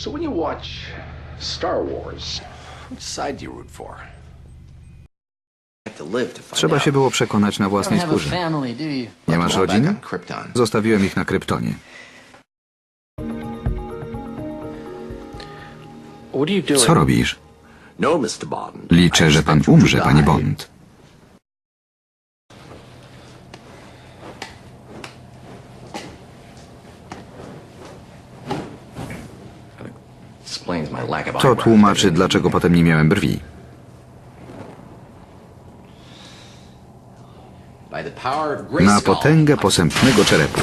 So when you watch Star Wars, which side do you root for? Trzeba się było przekonać na własnej skórze. Nie masz rodziny? Zostawiłem ich na Kryptonie. Co robisz? No, Mr. Bond. Liczę, że pan umrze, panie Bond. To tłumaczy, dlaczego potem nie miałem brwi. Na potęgę posępnego czerepu.